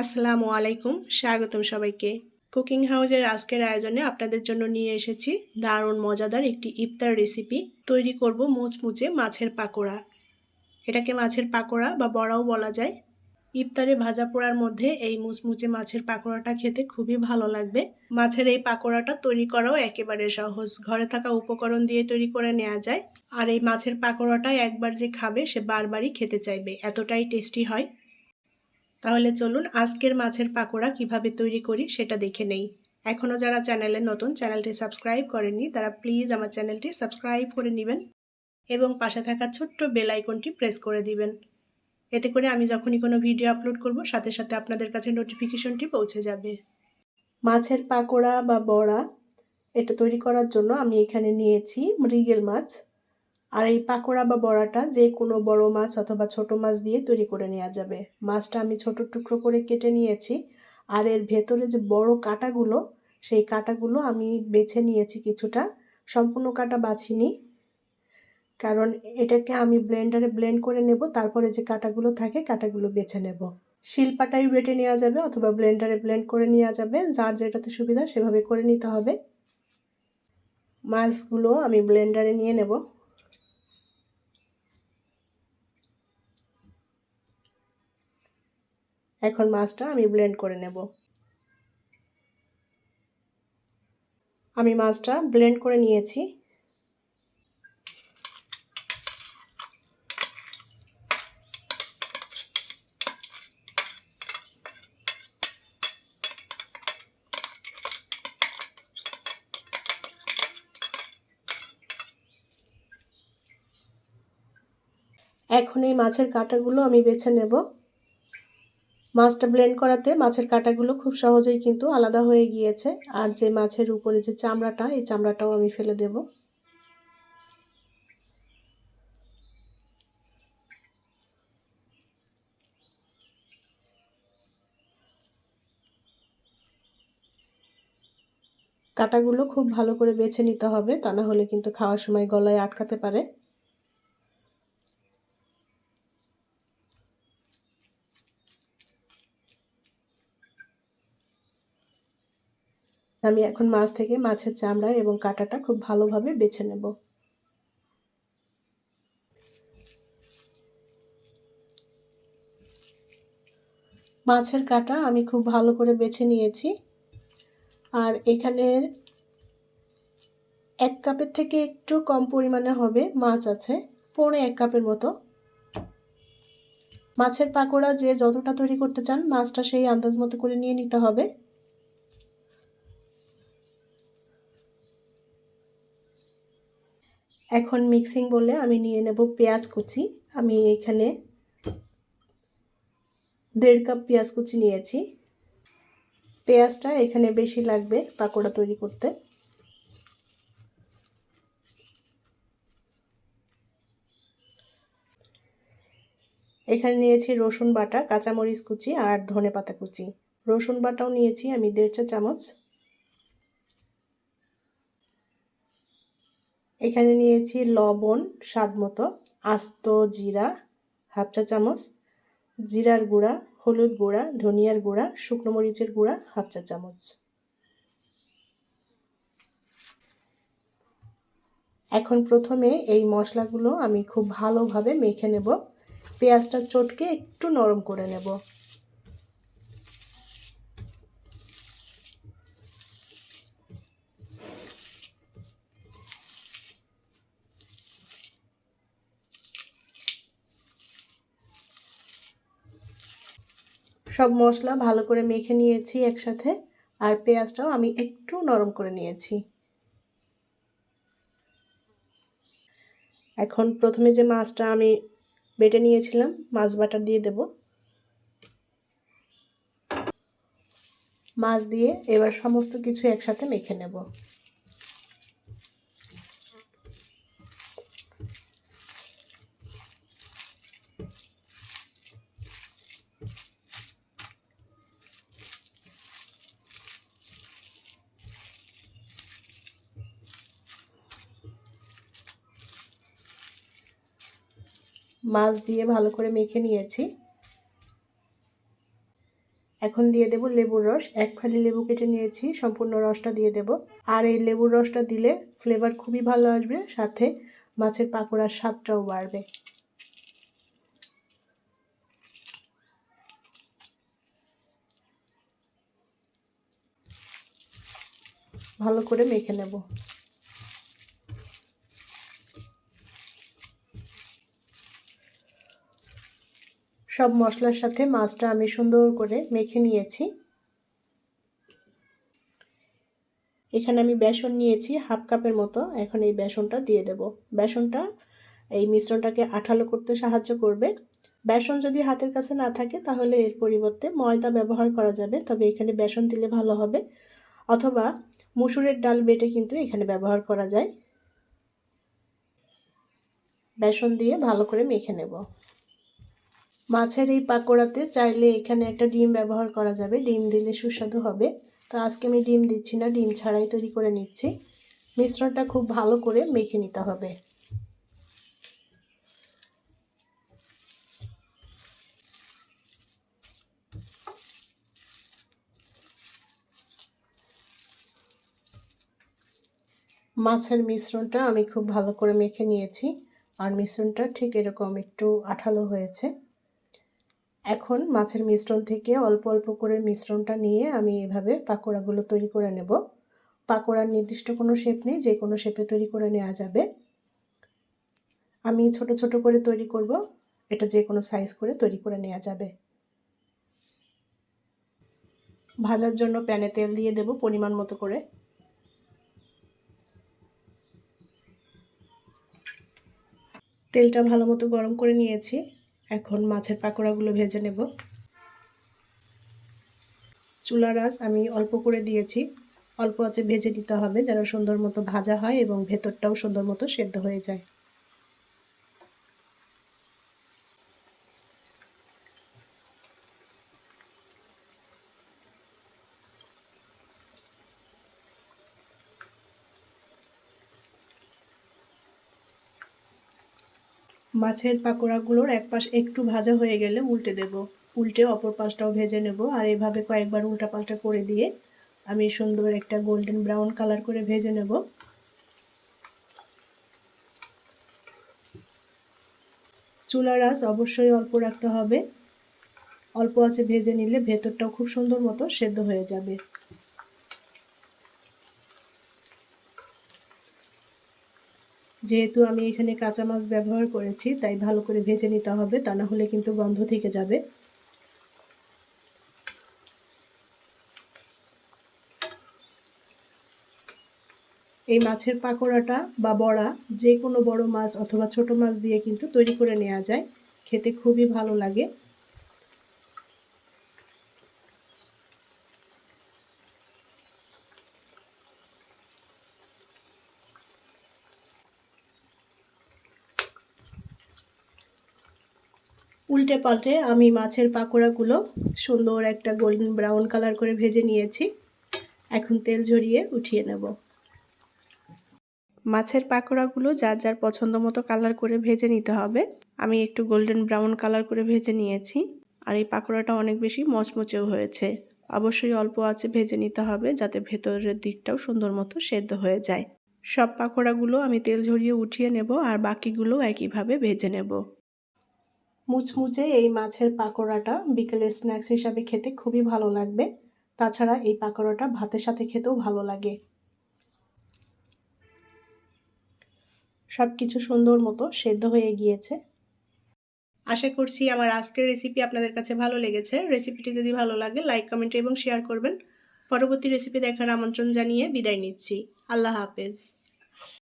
আসসালামু আলাইকুম, স্বাগতম সবাইকে। কুকিং হাউসের আজকের আয়োজনে আপনাদের জন্য নিয়ে এসেছি দারুণ মজাদার একটি ইফতার রেসিপি। তৈরি করব মুচমুচে মাছের পাকোড়া। এটাকে মাছের পাকোড়া বা বড়াও বলা যায়। ইফতারে ভাজা পোড়ার মধ্যে এই মুচমুচে মাছের পাকোড়াটা খেতে খুবই ভালো লাগবে। মাছের এই পাকোড়াটা তৈরি করাও একেবারে সহজ। ঘরে থাকা উপকরণ দিয়ে তৈরি করে নেওয়া যায়। আর এই মাছের পাকোড়াটা একবার যে খাবে সে বারবারই খেতে চাইবে। এতটাই টেস্টি হয়। তাহলে চলুন আজকের মাছের পাকোড়া কীভাবে তৈরি করি সেটা দেখে নেই। এখনও যারা চ্যানেলে নতুন, চ্যানেলটি সাবস্ক্রাইব করেননি, তারা প্লিজ আমার চ্যানেলটি সাবস্ক্রাইব করে নেবেন এবং পাশে থাকা ছোট্ট বেল আইকনটি প্রেস করে দিবেন। এতে করে আমি যখনই কোনো ভিডিও আপলোড করব, সাথে সাথে আপনাদের কাছে নোটিফিকেশনটি পৌঁছে যাবে। মাছের পাকোড়া বা বড়া এটা তৈরি করার জন্য আমি এখানে নিয়েছি মৃগেল মাছ। আর এই পাকোড়া বা বড়াটা যে কোনো বড় মাছ অথবা ছোট মাছ দিয়ে তৈরি করে নেওয়া যাবে। মাছটা আমি ছোট টুকরো করে কেটে নিয়েছি আর এর ভেতরে যে বড় কাটাগুলো, সেই কাটাগুলো আমি বেছে নিয়েছি কিছুটা। সম্পূর্ণ কাটা বাছিনি, কারণ এটাকে আমি ব্লেন্ডারে ব্লেন্ড করে নেব, তারপরে যে কাটাগুলো থাকে কাটাগুলো বেছে নেব। শিলপাটাই বেটে নেওয়া যাবে অথবা ব্লেন্ডারে ব্লেন্ড করে নেওয়া যাবে, যার যেটাতে সুবিধা সেভাবে করে নিতে হবে। মাছগুলো আমি ব্লেন্ডারে নিয়ে নেব। এখন মাছটা আমি ব্লেন্ড করে নেব। আমি মাছটা ব্লেন্ড করে নিয়েছি। এখন এই মাছের কাঁটাগুলো আমি বেছে নেব। মাছটা ব্লেন্ড করাতে মাছের কাঁটাগুলো খুব সহজেই কিন্তু আলাদা হয়ে গিয়েছে। আর যে মাছের উপরে যে চামড়াটা, এই চামড়াটাও আমি ফেলে দেব। কাটাগুলো খুব ভালো করে বেছে নিতে হবে, তা না হলে কিন্তু খাওয়ার সময় গলায় আটকাতে পারে। আমি এখন মাছ থেকে মাছের চামড়া এবং কাঁটাটা খুব ভালোভাবে বেছে নেব। মাছের কাটা আমি খুব ভালো করে বেছে নিয়েছি। আর এখানে এক কাপের থেকে একটু কম পরিমাণে হবে মাছ আছে, পৌনে এক কাপের মতো। মাছের পাকোড়া যে যতটা তৈরি করতে চান, মাছটা সেই আন্দাজ মতো করে নিয়ে নিতে হবে। এখন মিক্সিং বলে আমি নিয়ে নেব পেঁয়াজ কুচি। আমি এখানে দেড় কাপ পেঁয়াজ কুচি নিয়েছি। পেঁয়াজটা এখানে বেশি লাগবে পাকোড়া তৈরি করতে। এখানে নিয়েছি রসুন বাটা, কাঁচামরিচ কুচি আর ধনে পাতা কুচি। রসুন বাটাও নিয়েছি আমি দেড় চা চামচ। এখানে নিয়েছি লবণ, স্বাদ মতো, আস্ত জিরা, হাফ চা চামচ, জিরার গুঁড়া, হলুদ গুঁড়া, ধনিয়ার গুঁড়া, শুকনো মরিচের গুঁড়া, হাফ চা চামচ। এখন প্রথমে এই মশলাগুলো আমি খুব ভালোভাবে মেখে নেব। পেঁয়াজটা চটকে একটু নরম করে নেব। সব মশলা ভালো করে মেখে নিয়েছি একসাথে, আর পেঁয়াজটাও আমি একটু নরম করে নিয়েছি। এখন প্রথমে যে মাছটা আমি বেটে নিয়েছিলাম, মাছ বাটা দিয়ে দেব। মাছ দিয়ে এবার সমস্ত কিছু একসাথে মেখে নেব। মাছ দিয়ে ভালো করে মেখে নিয়েছি। এখন দিয়ে দেব লেবুর রস। এক ফালি লেবু কেটে নিয়েছি, সম্পূর্ণ রসটা দিয়ে দেব। আর এই লেবুর রসটা দিলে ফ্লেভার খুবই ভালো আসবে, সাথে মাছের পাকোড়ার স্বাদটাও বাড়বে। ভালো করে মেখে নেব। সব মশলার সাথে মাছটা আমি সুন্দর করে মেখে নিয়েছি। এখানে আমি বেসন নিয়েছি হাফ কাপের মতো। এখন এই বেসনটা দিয়ে দেব। বেসনটা এই মিশ্রণটাকে আঠালো করতে সাহায্য করবে। বেসন যদি হাতের কাছে না থাকে তাহলে এর পরিবর্তে ময়দা ব্যবহার করা যাবে, তবে এখানে বেসন দিলে ভালো হবে। অথবা মুসুরের ডাল বেটে কিন্তু এখানে ব্যবহার করা যায়। বেসন দিয়ে ভালো করে মেখে নেব। মাছের এই পাকোড়াতে চাইলে এখানে একটা ডিম ব্যবহার করা যাবে। ডিম দিলে সুস্বাদু হবে। তো আজকে আমি ডিম দিচ্ছি না, ডিম ছাড়াই তৈরি করে নিচ্ছি। মিশ্রণটা খুব ভালো করে মেখে নিতে হবে। মাছের মিশ্রণটা আমি খুব ভালো করে মেখে নিয়েছি। আর মিশ্রণটা ঠিক এরকম একটু আঠালো হয়েছে। এখন মাছের মিশ্রণ থেকে অল্প অল্প করে মিশ্রণটা নিয়ে আমি এভাবে পাকোড়াগুলো তৈরি করে নেব। পাকোড়ার নির্দিষ্ট কোনো শেপ নেই, যে কোনো শেপে তৈরি করে নেওয়া যাবে। আমি ছোট ছোট করে তৈরি করব, এটা যে কোনো সাইজ করে তৈরি করে নেওয়া যাবে। ভাজার জন্য প্যানে তেল দিয়ে দেব পরিমাণ মতো করে। তেলটা ভালো মতো গরম করে নিয়েছি। এখন মাছের পাকোড়াগুলো ভেজে নেব। চুলার আঁচ আমি অল্প করে দিয়েছি। অল্প আছে ভেজে দিতে হবে যেন সুন্দর মতো ভাজা হয় এবং ভেতরটাও সুন্দর মতো সেদ্ধ হয়ে যায়। মাছের পাকোড়াগুলোর এক পাশ একটু ভাজা হয়ে গেলে উল্টে দেব। উল্টে অপর পাশটাও ভেজে নেব আর এভাবে কয়েকবার উল্টা পাল্টা করে দিয়ে আমি সুন্দর একটা গোল্ডেন ব্রাউন কালার করে ভেজে নেব। চুলার আঁচ অবশ্যই অল্প রাখতে হবে। অল্প আছে ভেজে নিলে ভেতরটাও খুব সুন্দর মতো সেদ্ধ হয়ে যাবে। যেহেতু আমি এখানে কাঁচা মাছ ব্যবহার করেছি, তাই ভালো করে ভেজে নিতে হবে, তা না হলে কিন্তু গন্ধ থেকে যাবে। এই মাছের পাকোড়াটা বা বড়া যে কোনো বড় মাছ অথবা ছোট মাছ দিয়ে কিন্তু তৈরি করে নেওয়া যায়। খেতে খুবই ভালো লাগে। উল্টে পাল্টে আমি মাছের পাকোড়াগুলো সুন্দর একটা গোল্ডেন ব্রাউন কালার করে ভেজে নিয়েছি। এখন তেল ঝরিয়ে উঠিয়ে নেব। মাছের পাকোড়াগুলো যার যার পছন্দ মতো কালার করে ভেজে নিতে হবে। আমি একটু গোল্ডেন ব্রাউন কালার করে ভেজে নিয়েছি। আর এই পাকোড়াটা অনেক বেশি মচমচেও হয়েছে। অবশ্যই অল্প আছে ভেজে নিতে হবে যাতে ভেতরের দিকটাও সুন্দর মতো সেদ্ধ হয়ে যায়। সব পাকোড়াগুলো আমি তেল ঝরিয়ে উঠিয়ে নেব আর বাকিগুলো একইভাবে ভেজে নেব। মুচমুচে এই মাছের পাকোড়াটা বিকেলে স্ন্যাক্স হিসাবে খেতে খুবই ভালো লাগবে। তাছাড়া এই পাকোড়াটা ভাতের সাথে খেতেও ভালো লাগে। সব কিছু সুন্দর মতো সেদ্ধ হয়ে গিয়েছে। আশা করছি আমার আজকের রেসিপি আপনাদের কাছে ভালো লেগেছে। রেসিপিটি যদি ভালো লাগে লাইক কমেন্ট এবং শেয়ার করবেন। পরবর্তী রেসিপি দেখার আমন্ত্রণ জানিয়ে বিদায় নিচ্ছি। আল্লাহ হাফেজ।